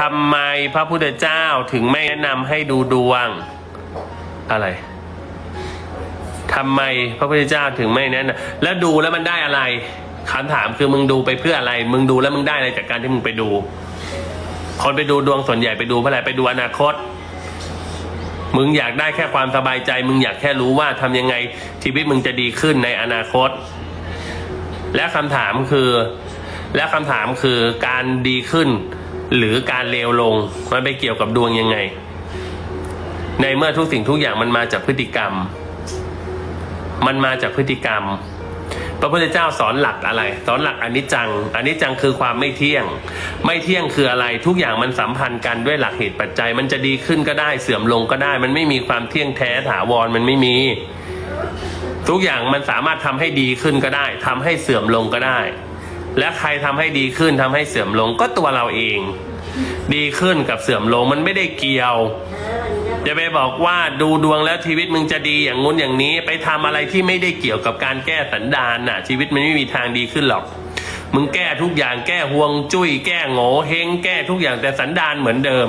ทำไมพระพุทธเจ้าถึงไม่แนะนำให้ดูดวง อะไรทำไมพระพุทธเจ้าถึงไม่แนะนำแล้วดูแล้วมันได้อะไรคำถามคือมึงดูไปเพื่ออะไร มึงดูแล้วมึงได้อะไรจากการที่มึงไปดู คนไปดูดวงส่วนใหญ่ไปดูเพื่ออะไรไปดูอนาคต มึงอยากได้แค่ความสบายใจ มึงอยากแค่รู้ว่าทำยังไงชีวิตมึงจะดีขึ้นในอนาคต และคำถามคือ และคำถามคือการดีขึ้น หรือการเลวลงมันไปเกี่ยวกับดวงยังไง ในเมื่อทุกสิ่งทุกอย่างมันมาจากพฤติกรรม มันมาจากพฤติกรรม พระพุทธเจ้าสอนหลักอะไร สอนหลักอนิจจังอนิจจังคือความไม่เที่ยง ไม่เที่ยงคืออะไร ทุกอย่างมันสัมพันธ์กันด้วยหลักเหตุปัจจัย มันจะดีขึ้นก็ได้เสื่อมลงก็ได้ มันไม่มีความเที่ยงแท้ถาวรมันไม่มี ทุกอย่างมันสามารถทำให้ดีขึ้นก็ได้ทำให้เสื่อมลงก็ได้ และใครทำให้ดีขึ้นทำให้เสื่อมลงก็ตัวเราเอง ดีขึ้นกับเสื่อมลงมันไม่ได้เกี่ยวจะไปบอกว่าดูดวงแล้วชีวิตมึงจะดีอย่างงู้นอย่างนี้ ไปทำอะไรที่ไม่ได้เกี่ยวกับการแก้สันดานน่ะ ชีวิตมันไม่มีทางดีขึ้นหรอก มึงแก้ทุกอย่างแก้ห่วงจุ้ยแก้โง่เฮงแก้ทุกอย่างแต่สันดานเหมือนเดิม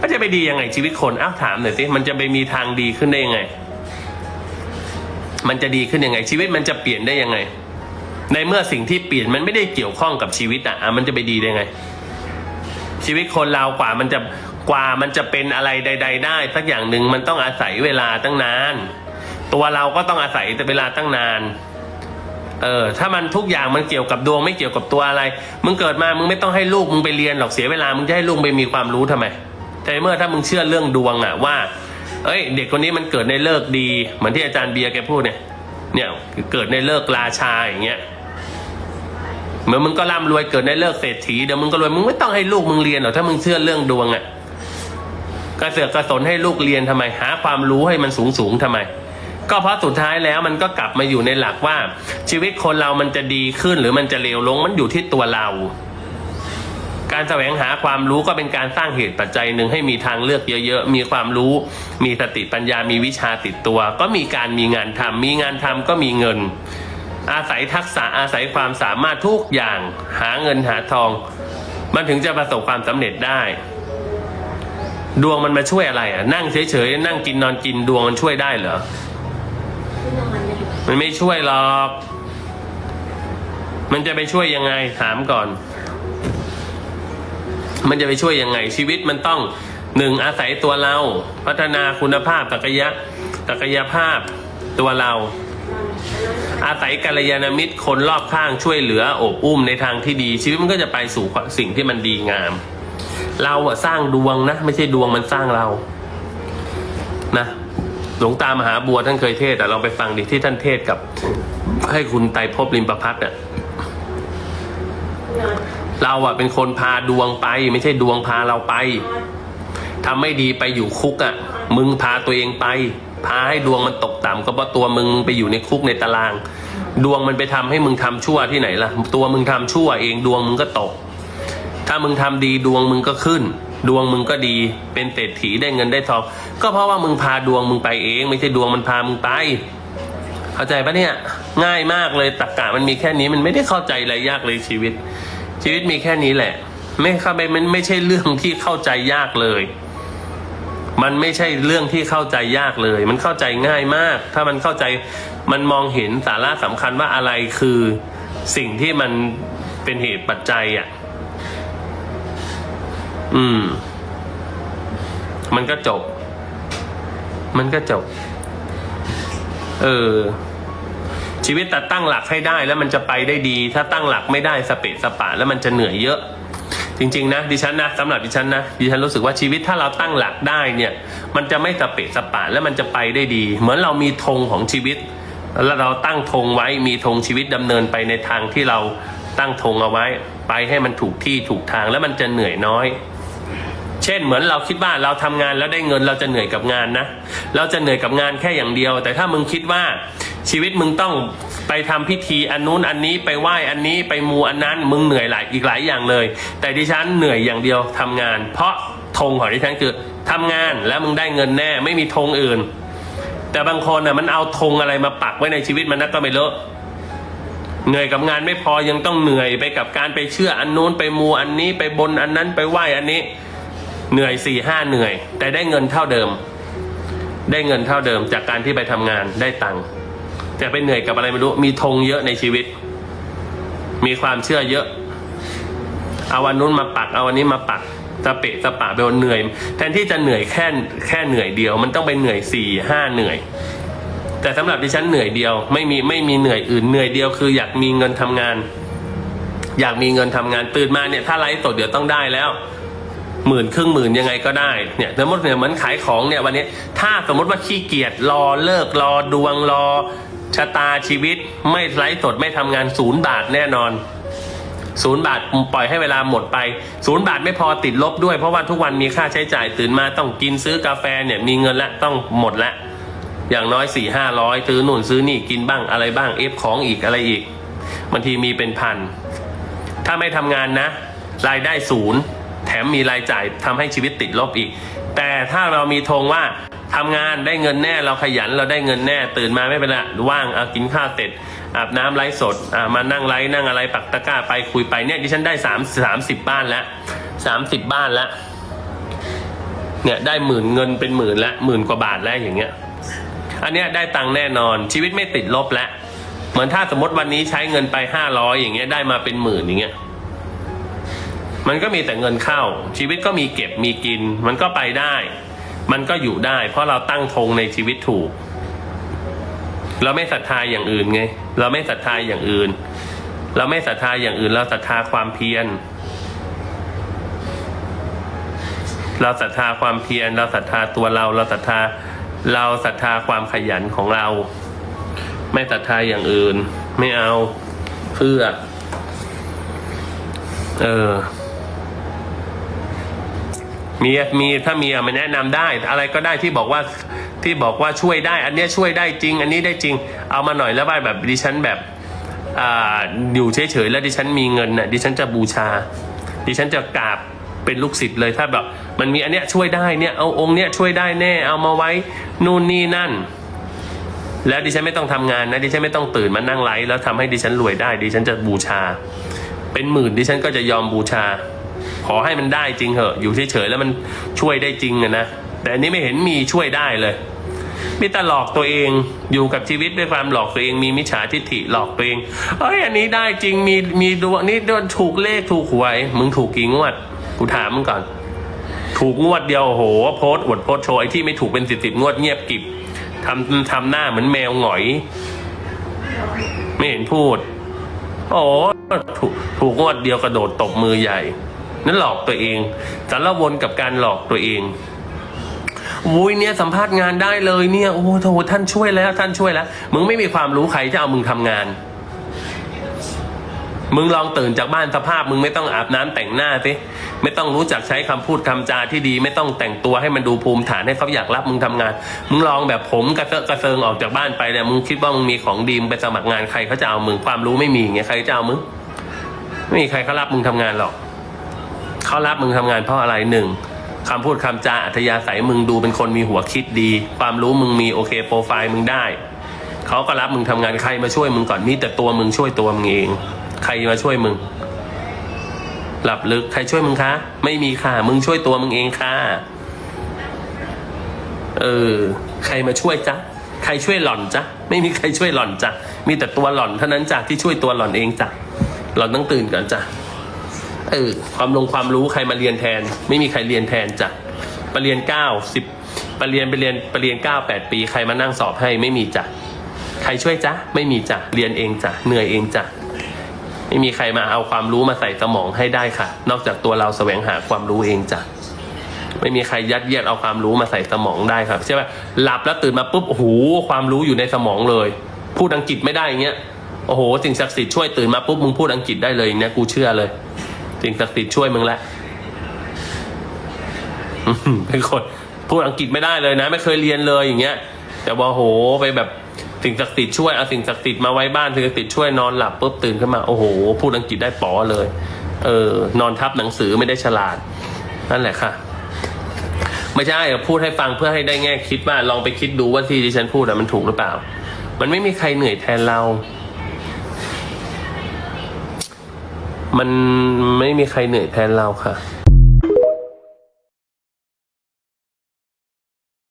ก็จะไปดียังไงชีวิตคนอ้าวถามหน่อยสิมันจะไปมีทางดีขึ้นได้ยังไง มันจะดีขึ้นยังไง ชีวิตมันจะเปลี่ยนได้ยังไง ในเมื่อสิ่งที่เปลี่ยนมันไม่ได้เกี่ยวข้องกับชีวิตอะมันจะไปดีได้ไง ชีวิตคนเรากว่ามันจะกว่ามันจะเป็นอะไรใด ๆ ได้สักอย่างหนึ่งมันต้องอาศัยเวลาตั้งนาน ตัวเราก็ต้องอาศัยแต่เวลาตั้งนาน เออ ถ้ามันทุกอย่างมันเกี่ยวกับดวงไม่เกี่ยวกับตัวอะไร มึงเกิดมามึงไม่ต้องให้ลูกมึงไปเรียนหรอกเสียเวลามึงจะให้ลูกไปมีความรู้ทำไมแต่เมื่อถ้ามึงเชื่อเรื่องดวงอะว่า เอ้ย เด็กคนนี้มันเกิดในเลิกดี เหมือนที่อาจารย์เบียร์แกพูดเนี่ย เนี่ยเกิดในเลิกราชาอย่างเงี้ย เหมือนมึงก็ร่ำรวยเกิดในเลิกเศรษฐีเดี๋ยวมึงก็รวยมึงไม่ต้องให้ลูกมึงเรียนหรอกถ้ามึงเชื่อเรื่องดวงอะ่ะกระเสือกกระสนให้ลูกเรียนทำไมหาความรู้ให้มันสูงสูงทำไม ก็เพราะสุดท้ายแล้วมันก็กลับมาอยู่ในหลักว่า ชีวิตคนเรามันจะดีขึ้นหรือมันจะเลวลงมันอยู่ที่ตัวเรา การแสวงหาความรู้ก็เป็นการสร้างเหตุปัจจัยหนึ่งให้มีทางเลือกเยอะๆ มีความรู้ มีสติปัญญามีวิชาติดตัว ก็มีการมีงานทำมีงานทำก็มีเงิน อาศัยทักษะอาศัยความสามารถทุกอย่างหาเงินหาทอง มันถึงจะประสบความสำเร็จได้ ดวงมันมาช่วยอะไรอะ นั่งเฉยๆนั่งกินนอนกินดวงมันช่วยได้เหรอมันไม่ช่วยหรอก มันจะไปช่วยยังไงถามก่อน มันจะไปช่วยยังไง ชีวิตมันต้องหนึ่งอาศัยตัวเรา พัฒนาคุณภาพตักยะตักยภาพตัวเรา อาศัยกัลยาณมิตรคนรอบข้างช่วยเหลือโอบอุ้มในทางที่ดี ชีวิตมันก็จะไปสู่สิ่งที่มันดีงาม เราอะสร้างดวงนะ ไม่ใช่ดวงมันสร้างเรานะหลวงตามหาบัวท่านเคยเทศแต่ลองไปฟังดิที่ท่านเทศกับ ให้คุณไตรภพลิมประพัฒน์อะเราอะเป็นคนพาดวงไป ไม่ใช่ดวงพาเราไปทำไม่ดีไปอยู่คุกอะมึงพาตัวเองไปพาให้ดวงมันตกต่ำก็เพราะตัวมึงไปอยู่ในคุกในตาราง ดวงมันไปทำให้มึงทำชั่วที่ไหนล่ะ ตัวมึงทำชั่วเองดวงมึงก็ตก ถ้ามึงทำดีดวงมึงก็ขึ้น ดวงมึงก็ดีเป็นเศรษฐีได้เงินได้ทองก็เพราะว่ามึงพาดวงมึงไปเอง ไม่ใช่ดวงมันพามึงไป เข้าใจปะเนี่ย ง่ายมากเลยตรรกะมันมีแค่นี้มันไม่ได้เข้าใจอะไรยากเลยชีวิต ชีวิตมีแค่นี้แหละ ไม่เข้าไปมันไม่ใช่เรื่องที่เข้าใจยากเลย มันไม่ใช่เรื่องที่เข้าใจยากเลย มันเข้าใจง่ายมาก ถ้ามันเข้าใจมันมองเห็นสาระสำคัญว่าอะไรคือสิ่งที่มันเป็นเหตุปัจจัยอะ อืม มันก็จบ มันก็จบ เออ ชีวิตแต่ตั้งหลักให้ได้แล้วมันจะไปได้ดี ถ้าตั้งหลักไม่ได้สเปะสปะ แล้วมันจะเหนื่อยเยอะ จริงๆนะดิฉันนะสำหรับดิฉันนะดิฉันรู้สึกว่าชีวิตถ้าเราตั้งหลักได้เนี่ยมันจะไม่สเปะสปะแล้วมันจะไปได้ดี เหมือนเรามีธงของชีวิตแล้วเราตั้งธงไว้มีธงชีวิตดำเนินไปในทางที่เราตั้งธงเอาไว้ ไปให้มันถูกที่ถูกทางแล้วมันจะเหนื่อยน้อย เช่นเหมือนเราคิดว่าเราทำงานแล้วได้เงินเราจะเหนื่อยกับงานนะ เราจะเหนื่อยกับงานแค่อย่างเดียว แต่ถ้ามึงคิดว่าชีวิตมึงต้อง ไปทำพิธีอันนู้นอันนี้ไปไหว้อันนี้ไปมูอันนั้นมึงเหนื่อยหลายอีกหลายอย่างเลย แต่ดิฉันเหนื่อยอย่างเดียวทำงาน เพราะธงของดิฉันคือทำงานแล้วมึงได้เงินแน่ไม่มีธงอื่น แต่บางคนน่ะมันเอาธงอะไรมาปักไว้ในชีวิตมันนักก็ไม่เลอะเหนื่อยกับงานไม่พอยังต้องเหนื่อยไปกับการไปเชื่ออันนู้นไปมูอันนี้ไปบนอันนั้นไปไหว้อันนี้ เหนื่อยสี่ห้าเหนื่อย แต่ได้เงินเท่าเดิม ได้เงินเท่าเดิมจากการที่ไปทำงานได้ตังค์ แต่ไปเหนื่อยกับอะไรไม่รู้ มีธงเยอะในชีวิต มีความเชื่อเยอะ เอาวันนู้นมาปัก เอาวันนี้มาปักสเปะสปะไปวันเหนื่อย แทนที่จะเหนื่อยแค่แค่เหนื่อยเดียว มันต้องไปเหนื่อยสี่ห้าเหนื่อย แต่สำหรับดิฉันเหนื่อยเดียว ไม่มีไม่มีเหนื่อยอื่นเหนื่อยเดียวคืออยากมีเงินทำงาน อยากมีเงินทำงานตื่นมาเนี่ย ถ้าไลฟ์สดเดี๋ยวต้องได้แล้วหมื่นครึ่งหมื่นยังไงก็ได้เนี่ยสมมติเนี่ยเหมือนขายของเนี่ยวันนี้ ถ้าสมมติว่าขี้เกียจรอเลิกรอดวงรอ ชะตาชีวิตไม่ไลฟ์สดไม่ทำงานศูนย์บาทแน่นอนศูนย์บาทปล่อยให้เวลาหมดไปศูนย์บาทไม่พอติดลบด้วยเพราะว่าทุกวันมีค่าใช้จ่ายตื่นมาต้องกินซื้อกาแฟเนี่ยมีเงินละต้องหมดละอย่างน้อยสี่ห้าร้อยซื้อนู่นซื้อนี่กินบ้างอะไรบ้างเอฟของอีกอะไรอีกบางทีมีเป็นพัน ถ้าไม่ทำงานนะ รายได้ศูนย์ แถมมีรายจ่ายทำให้ชีวิตติดลบอีก แต่ถ้าเรามีธงว่า ทำงานได้เงินแน่เราขยันเราได้เงินแน่ตื่นมาไม่เป็นไรว่างเอากินข้าวเสร็จอาบน้ำไลฟ์สดมานั่งไลฟ์นั่งอะไรปักตะกร้าไปคุยไปเนี่ยดิฉันได้สามสามสิบบ้านแล้วสามสิบบ้านแล้วเนี่ยได้หมื่นเงินเป็นหมื่นละหมื่นกว่าบาทแล้วอย่างเงี้ย อันเนี้ยได้ตังค์แน่นอนชีวิตไม่ติดลบแล้วเหมือนถ้าสมมติวันนี้ใช้เงินไปห้าร้อยอย่างเงี้ยได้มาเป็นหมื่นอย่างเงี้ยมันก็มีแต่เงินเข้า ชีวิตก็มีเก็บมีกิน มันก็ไปได้ มันก็อยู่ได้ เพราะเราตั้งธงในชีวิตถูก เราไม่ศรัทธาอย่างอื่นไง เราไม่ศรัทธาอย่างอื่น เราไม่ศรัทธาอย่างอื่น เราศรัทธาความเพียร เราศรัทธาความเพียร เราศรัทธาตัวเรา เราศรัทธา เราศรัทธาความขยันของเรา ไม่ศรัทธาอย่างอื่น ไม่เอาเพื่อ เออ มีมีถ้ามีมาแนะนำได้ อะไรก็ได้ที่บอกว่าที่บอกว่าช่วยได้ อันเนี้ยช่วยได้จริง อันนี้ได้จริง เอามาหน่อยแล้วว่าแบบดิฉันแบบอ่าอยู่เฉยๆแล้วดิฉันมีเงินน่ะดิฉันจะบูชา ดิฉันจะกราบเป็นลูกศิษย์เลยถ้าแบบมันมีอันเนี้ยช่วยได้เนี่ยเอาองค์เนี้ยช่วยได้แน่เอามาไว้นู่นนี่นั่น แล้วดิฉันไม่ต้องทำงานนะดิฉันไม่ต้องตื่นมานั่งไลฟ์แล้วทำให้ดิฉันรวยได้ ดิฉันจะบูชา เป็นหมื่นดิฉันก็จะยอมบูชา ขอให้มันได้จริงเหอะ อยู่เฉยๆแล้วมันช่วยได้จริงอะนะ แต่อันนี้ไม่เห็นมีช่วยได้เลยมีแต่หลอกตัวเองอยู่กับชีวิตด้วยความหลอกตัวเองมีมิจฉาทิฏฐิหลอกตัวเองเอ้ยอันนี้ได้จริงมีมีดวงนี่โดนถูกเลขถูกหวย มึงถูกกี่งวด กูถามมึงก่อน ถูกงวดเดียวโหโพสอวดโพสโชว์ไอ้ที่ไม่ถูกเป็นสิบสิบงวดเงียบกิบทำทำหน้าเหมือนแมวหงอย ไม่เห็นพูด โอ้ถูกถูกงวดเดียวกระโดดตบมือใหญ่ นั่นหลอกตัวเองสารวนกับการหลอกตัวเองอุ้ยเนี่ยสัมภาษณ์งานได้เลยเนี่ยโอ้โหท่านช่วยแล้วท่านช่วยแล้ว มึงไม่มีความรู้ใครจะเอามึงทำงาน มึงลองตื่นจากบ้านสภาพ มึงไม่ต้องอาบน้ำแต่งหน้าสิไม่ต้องรู้จักใช้คำพูดคำจาที่ดี ไม่ต้องแต่งตัวให้มันดูภูมิฐานให้เขาอยากรับมึงทำงาน มึงลองแบบผมกระเซาะกระเซิงออกจากบ้านไปเนี่ยมึงคิดว่ามึงมีของดีมไปสมัครงานใครเขาจะเอามึงความรู้ไม่มีไงใครจะเอามึงไม่มีใครเขารับมึงทำงานหรอก เขารับมึงทำงานเพราะอะไรหนึ่งคำพูดคำจาอัธยาศัยมึงดูเป็นคนมีหัวคิดดี ความรู้มึงมีโอเคโปรไฟล์มึงได้ เขาก็รับมึงทำงานใครมาช่วยมึงก่อนมีแต่ตัวมึงช่วยตัวมึงเอง ใครมาช่วยมึง หลับลึกใครช่วยมึงคะ ไม่มีค่ะ มึงช่วยตัวมึงเองค่ะ เออ ใครมาช่วยจ๊ะใครช่วยหล่อนจ๊ะไม่มีใครช่วยหล่อนจ้ะมีแต่ตัวหล่อนเท่านั้นจ้ะที่ช่วยตัวหล่อนเองจ้ะหล่อนต้องตื่นก่อนจ้ะ เออความลงความรู้ใครมาเรียนแทน ไม่มีใครเรียนแทนจ้ะไปเรียนเก้าสิบไปเรียนไปเรียนไปเรียนเก้าแปดปี ใครมานั่งสอบให้ไม่มีจ้ะใครช่วยจ๊ะไม่มีจ้ะเรียนเองจ้ะเหนื่อยเองจ้ะไม่มีใครมาเอาความรู้มาใส่สมองให้ได้ค่ะ นอกจากตัวเราแสวงหาความรู้เองจ้ะไม่มีใครยัดเยียดเอาความรู้มาใส่สมองได้ครับใช่ไหมหลับแล้วตื่นมาปุ๊บโอ้โหความรู้อยู่ในสมองเลย พูดอังกฤษไม่ได้อย่างเงี้ยโอ้โหสิ่งศักดิ์สิทธิ์ช่วยตื่นมาปุ๊บมึงพูดอังกฤษได้เลยเนี่ยกูเชื่อเลย สิ่งศักดิ์สิทธิ์ช่วยมึงแล้วอื้อหือเป็นคนพูดอังกฤษไม่ได้เลยนะ ไม่เคยเรียนเลยอย่างเงี้ย แต่ว่าโหไปแบบสิ่งศักดิ์สิทธิ์ช่วยเอาสิ่งศักดิ์สิทธิ์มาไว้บ้านสิ่งศักดิ์สิทธิ์ช่วยนอนหลับปุ๊บตื่นขึ้นมาโอ้โห พูดอังกฤษได้ป๋อเลย เออ นอนทับหนังสือไม่ได้ฉลาด นั่นแหละค่ะ ไม่ใช่พูดให้ฟังเพื่อให้ได้แง่คิดว่าลองไปคิดดูว่าที่ที่ฉันพูดอะมันถูกหรือเปล่า มันไม่มีใครเหนื่อยแทนเรา มันไม่มีใครเหนื่อยแทนเราค่ะ